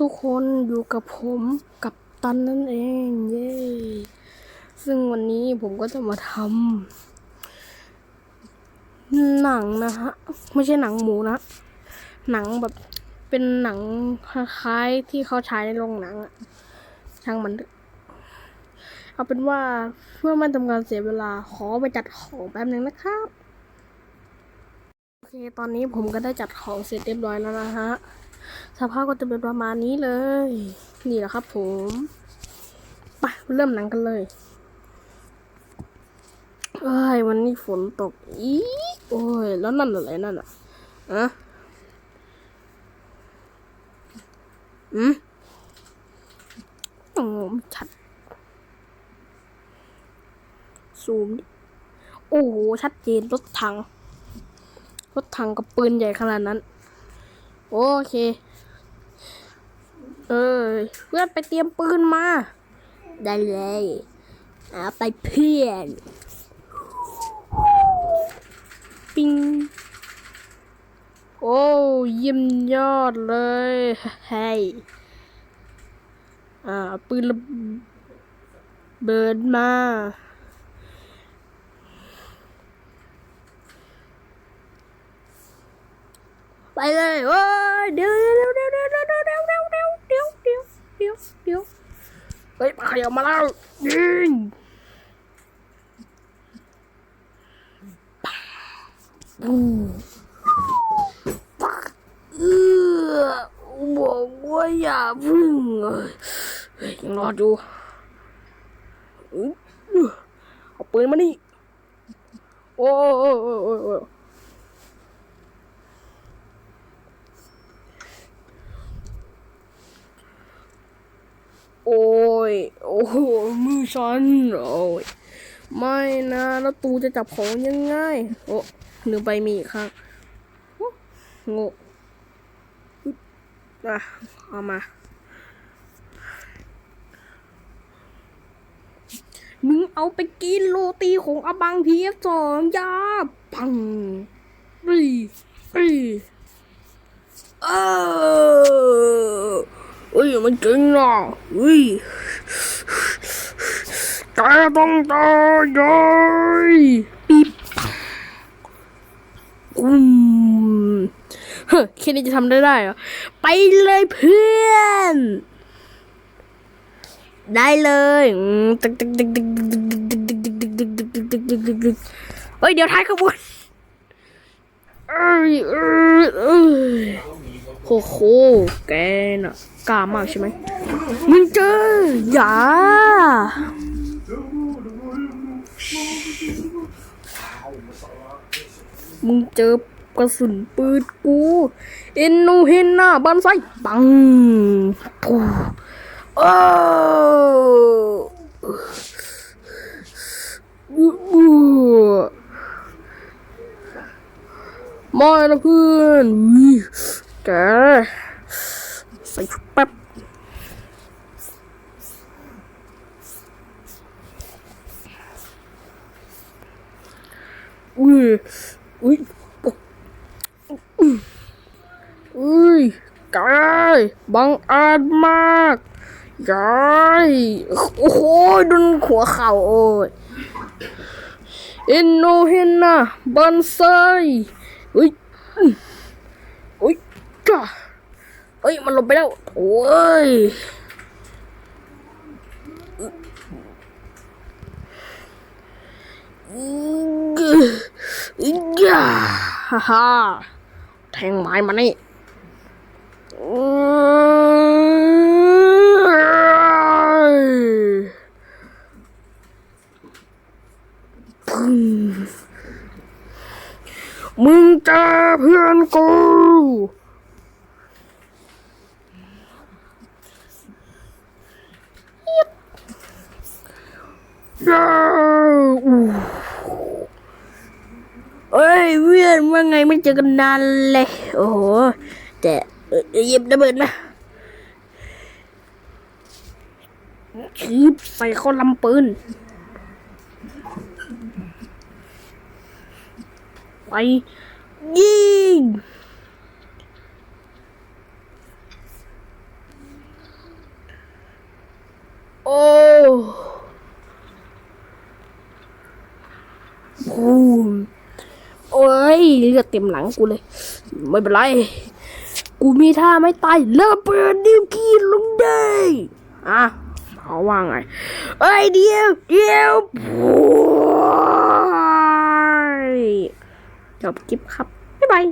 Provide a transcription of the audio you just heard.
ทุกคนอยู่กับผมกับตันนั่นเองเย้ซึ่งวันนี้ผมก็จะมาทำหนังนะฮะ ไม่ใช่หนังหมูนะ หนังแบบเป็นหนังคล้ายๆที่เขาฉายในโรงหนังอะช่างมันเถอะเอาเป็นว่าเพื่อไม่ทำการเสียเวลาขอไปจัดของแป๊บนึงนะครับ โอเค ตอนนี้ผมก็ได้จัดของเสร็จเรียบร้อยแล้วนะฮะ สภาพก็จะเป็นประมาณนี้เลย นี่แหละครับผมไปเริ่มหนังกันเลยเอ้ยวันนี้ฝนตกอีกโอ้ยแล้วนั่นอะไรนั่นอะอะอืมโอ้ชัด ซูมดิโอ้โห ชัดเจนรถถัง รถถังกับปืนใหญ่ขนาดนั้น โอเค เพื่อนไปเตรียมปืนมา ได้เลยเอาไปเพื่อน ปิง โอ้ยิ่มยอดเลยเฮ้ยอ่าปืนระเบิดมาไปเลยโอ้เดี๋ยวเดี๋ยวเดี๋ยวเดี๋ยวเดี๋ยว ฮ้ยมาเดี๋ยวมาแล้วยิงปูเออบอกว่าอย่าพึ่งเลยยังรอดูเอาปืนมานี่โอ้โอ้โอ้โอ้โอ้ ย โอ้โห มือฉัน โอ้ย ไม่นะ แล้วตูจะจับของยังไง โอ้หรือใบมีอีกครับโอ้โง่อะ เอามา มึงเอาไปกินโรตีของอบังพีเอฟสองยาปังปีปีเออ เฮ้ยมันจริงนะเฮ้ยแกต้องตายเลยปี๊บอืมเฮ้ยแค่นี้จะทำได้ได้เหรอ ไปเลยเพื่อน ได้เลยอืมตึกตึกตึกตึกตึกตึกตึกตึกตึกตึกตึกตึกตึกตึกตึกตึกเฮ้ย เดี๋ยวท้ายขบวนเอ้ยเอ้ยเอ้ยโอ้โหแกน่ะ กล้ามากใช่ไหมมึงเจออย่ามึงเจอกระสุนปืนกูเอ็นโนเฮนน่ะบันไซปังปูเอออู้อู้ไม่ละเพื่อนแก ใส่ชุดแป๊บอุ้ยอุ้ยอุ้ยกายบังอาจมากยายโอ้โหโดนหัวเข่าโอ้ยอินโนเฮนนะบันไซอุ้ยอุ้ยจ้าเอ้ย มันลบไปแล้ว โอ้ยอีกย่าฮ่าฮ่าแทงไม้มานี่พึ่งมึงเจอเพื่อนกู้าเอ้ยเพื่อนว่าไงไม่เจอกันนานเลย โอ้โห แต่เอ่อหยิบระเบิดมาชืบใส่เข้าลำปืน ไปยิง บูมโอ้ ยเลือดเต็มหลังกูเลย ไม่เป็นไร กูมีท่าไม่ตายเลิกเปิดนิ้วคีนลงได้อะเขาว่าไงเอ้ยเดียวเดียวโอ้ยจบคลิปครับ บ๊ายบาย